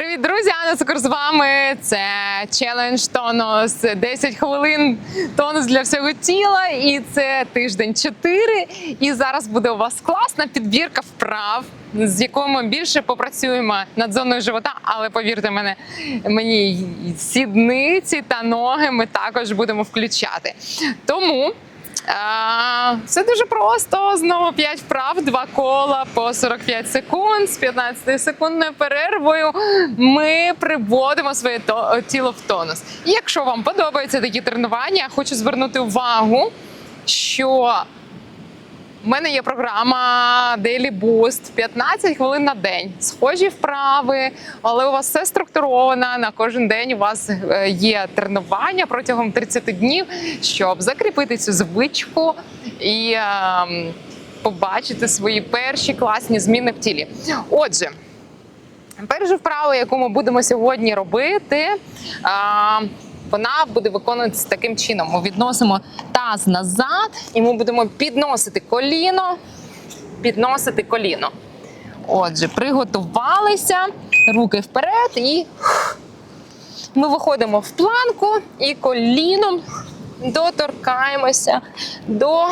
Привіт, друзі! Анна Цукор з вами. Це челендж тонус 10 хвилин тонус для всього тіла. І це тиждень 4. І зараз буде у вас класна підбірка вправ, з якою ми більше попрацюємо над зоною живота. Але повірте мене, мені сідниці та ноги ми також будемо включати. Тому. Все дуже просто. Знову 5 вправ, два кола по 45 секунд з 15 секундною перервою. Ми приводимо своє тіло в тонус. І якщо вам подобаються такі тренування, хочу звернути увагу, що в мене є програма Daily Boost 15 хвилин на день. Схожі вправи, але у вас все структуровано. На кожен день у вас е, є тренування протягом 30 днів, щоб закріпити цю звичку і ем, побачити свої перші класні зміни в тілі. Отже. Першу вправу, яку ми будемо сьогодні робити, а, вона буде виконуватися таким чином. Ми відносимо таз назад, і ми будемо підносити коліно, підносити коліно. Отже, приготувалися, руки вперед, і ми виходимо в планку і коліном доторкаємося до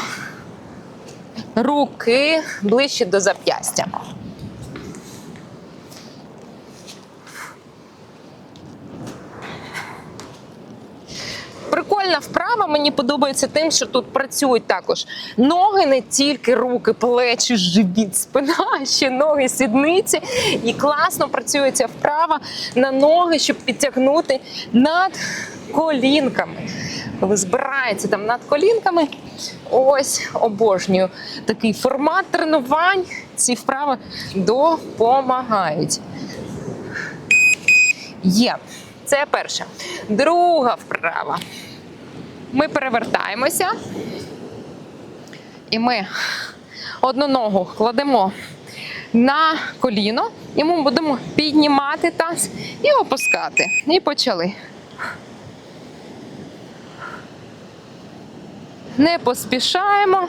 руки ближче до зап'ястя. Прикольна вправа, мені подобається тим, що тут працюють також ноги, не тільки руки, плечі, живіт, спина, ще ноги, сідниці. І класно працює ця вправа на ноги, щоб підтягнути над колінками. Коли збирається там над колінками, ось обожнюю такий формат тренувань. Ці вправи допомагають. Є. Це перше. Друга вправа. Ми перевертаємося. І ми одну ногу кладемо на коліно, і ми будемо піднімати таз і опускати. І почали. Не поспішаємо.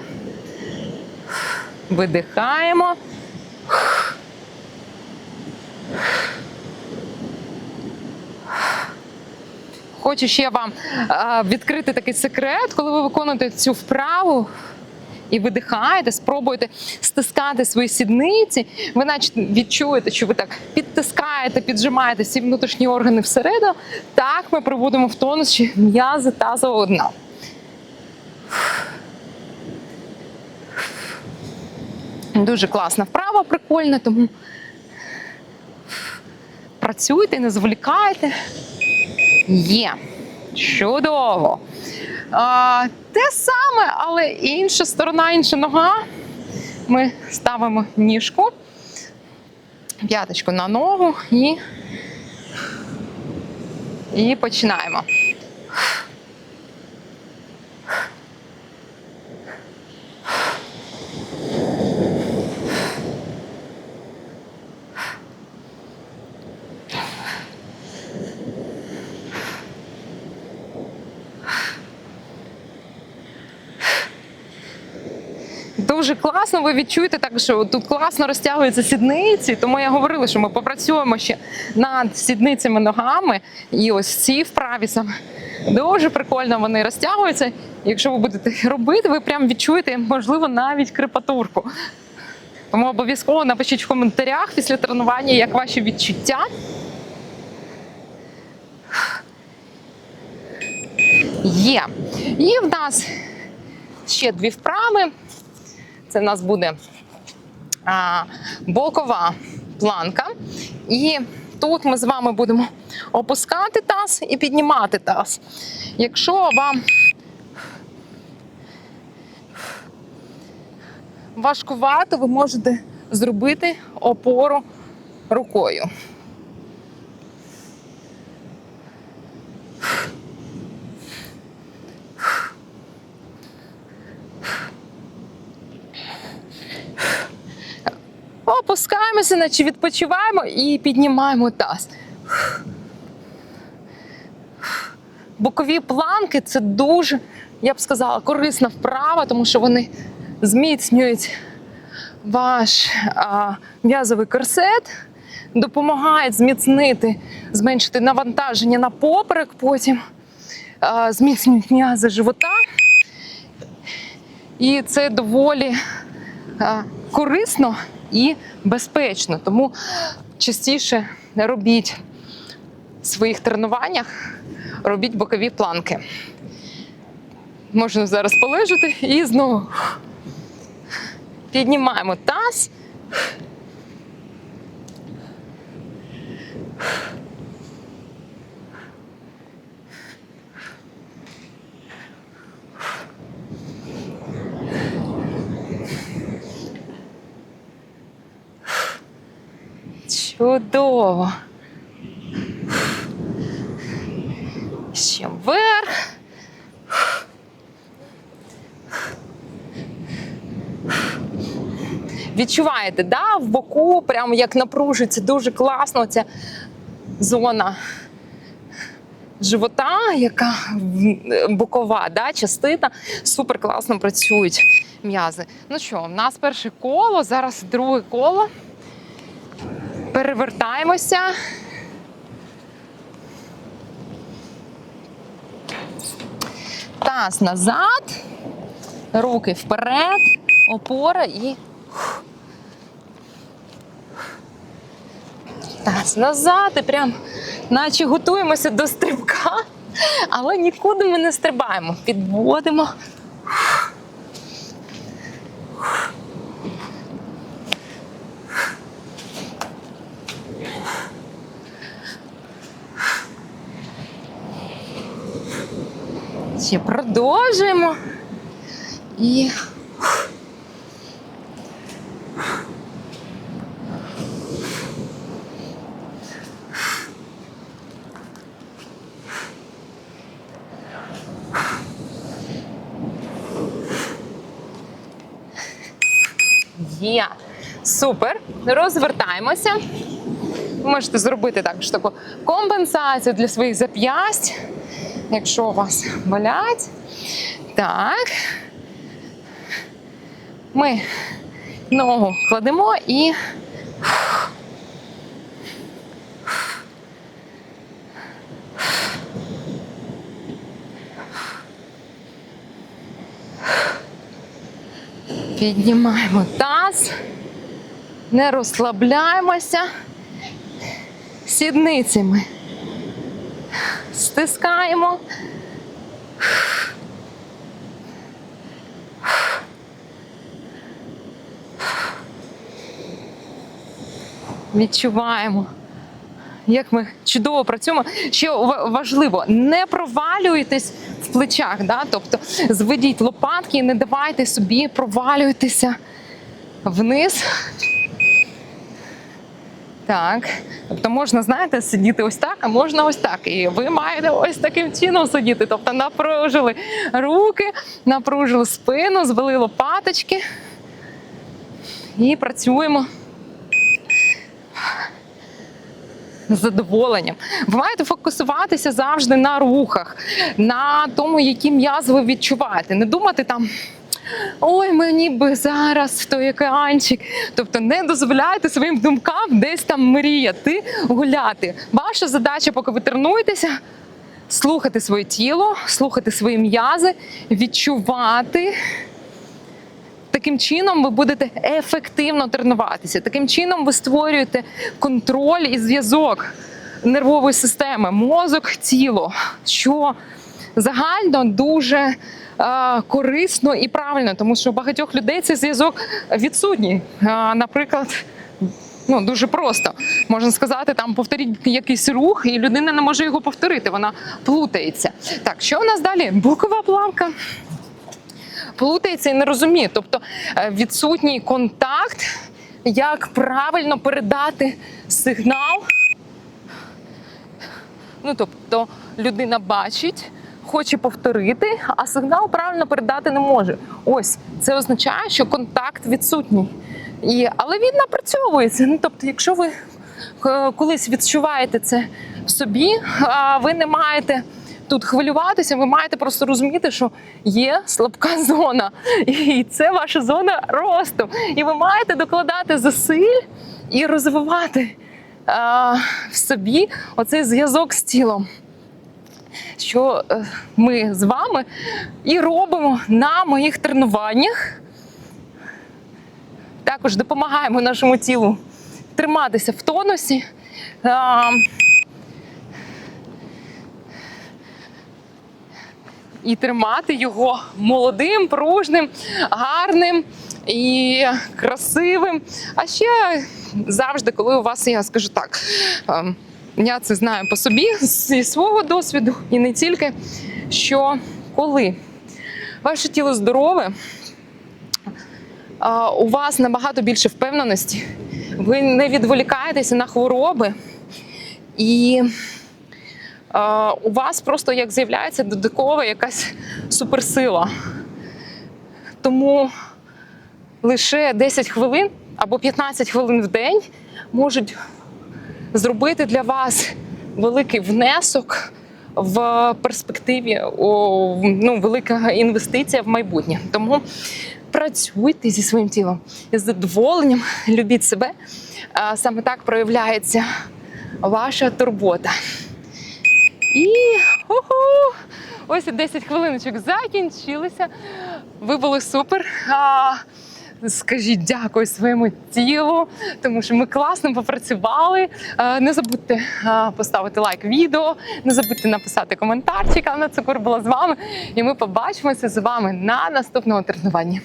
Видихаємо. Хочу ще вам відкрити такий секрет, коли ви виконуєте цю вправу. І видихаєте, спробуєте стискати свої сідниці. Ви наче відчуєте, що ви так підтискаєте, піджимаєте всі внутрішні органи всередину. Так ми приводимо в тонус м'язи тазового дна. Дуже класна вправа, прикольна, тому працюйте, не зволікайте. Є. Чудово. А, те саме, але інша сторона, інша нога. Ми ставимо ніжку, п'яточку на ногу і, і починаємо. Дуже класно, ви відчуєте так, що тут класно розтягуються сідниці. Тому я говорила, що ми попрацюємо ще над сідницями ногами. І ось ці вправі саме дуже прикольно вони розтягуються. Якщо ви будете робити, ви прям відчуєте, можливо, навіть крепатурку. Тому обов'язково напишіть в коментарях після тренування, як ваші відчуття. Є. І в нас ще дві вправи. Це в нас буде а, бокова планка. І тут ми з вами будемо опускати таз і піднімати таз. Якщо вам важкувато, ви можете зробити опору рукою. Опускаємося, наче відпочиваємо і піднімаємо таз. Бокові планки це дуже, я б сказала, корисна вправа, тому що вони зміцнюють ваш а, м'язовий корсет, допомагають зміцнити, зменшити навантаження на поперек, потім е, зміцнюють м'язи живота. І це доволі е, корисно і безпечно. Тому частіше робіть в своїх тренуваннях, робіть бокові планки. Можна зараз полежати і знову піднімаємо таз. Чудово. Ще вверх. Відчуваєте, да, в боку, прямо як напружується, дуже класно ця зона живота, яка бокова да, частина, супер класно працюють м'язи. Ну що, в нас перше коло, зараз друге коло. Перевертаємося. Таз назад, руки вперед, опора і таз назад, і прям наче готуємося до стрибка, але нікуди ми не стрибаємо. Підводимо. Ще продовжуємо. І Є. Супер. Розвертаємося. Можете зробити також таку компенсацію для своїх зап'ясть, якщо у вас болять. Так. Ми ногу кладемо і. Піднімаємо таз, не розслабляємося сідницями. Стискаємо. Відчуваємо, як ми чудово працюємо. Ще важливо, не провалюйтесь в плечах, да? тобто зведіть лопатки і не давайте собі провалюватися вниз. Так. Тобто можна, знаєте, сидіти ось так, а можна ось так. І ви маєте ось таким чином сидіти. Тобто напружили руки, напружили спину, звели лопаточки і працюємо. з задоволенням. Ви маєте фокусуватися завжди на рухах, на тому, які м'язи ви відчуваєте. Не думати там. Ой, мені би зараз в той океанчик. Тобто не дозволяйте своїм думкам десь там мріяти, гуляти. Ваша задача, поки ви тренуєтеся, слухати своє тіло, слухати свої м'язи, відчувати. Таким чином ви будете ефективно тренуватися. Таким чином ви створюєте контроль і зв'язок нервової системи, мозок, тіло, що загально дуже корисно і правильно, тому що у багатьох людей цей зв'язок відсутній. Наприклад, ну дуже просто можна сказати, там повторіть якийсь рух, і людина не може його повторити. Вона плутається. Так, що у нас далі? Бокова планка плутається і не розуміє. Тобто е, відсутній контакт, як правильно передати сигнал. Ну, тобто людина бачить, хоче повторити, а сигнал правильно передати не може. Ось це означає, що контакт відсутній. І, але він напрацьовується. Ну, тобто, якщо ви е, колись відчуваєте це в собі, а ви не маєте тут хвилюватися, ви маєте просто розуміти, що є слабка зона, і це ваша зона росту. І ви маєте докладати зусиль і розвивати в собі оцей зв'язок з тілом, що е, ми з вами і робимо на моїх тренуваннях. Також допомагаємо нашому тілу триматися в тонусі. І тримати його молодим, пружним, гарним і красивим. А ще завжди, коли у вас, я скажу так, ем, я це знаю по собі зі свого досвіду, і не тільки, що коли ваше тіло здорове, у вас набагато більше впевненості, ви не відволікаєтеся на хвороби, і у вас просто як з'являється додаткова якась суперсила. Тому лише 10 хвилин або 15 хвилин в день можуть зробити для вас великий внесок в перспективі, о, ну, велика інвестиція в майбутнє. Тому працюйте зі своїм тілом із задоволенням, любіть себе. Саме так проявляється ваша турбота. І уху, ось 10 хвилиночок закінчилися. Ви були супер. Скажіть дякую своєму тілу, тому що ми класно попрацювали. Е, Не забудьте е, поставити лайк відео, не забудьте написати коментарчик. Анна Цукур була з вами, і ми побачимося з вами на наступному тренуванні.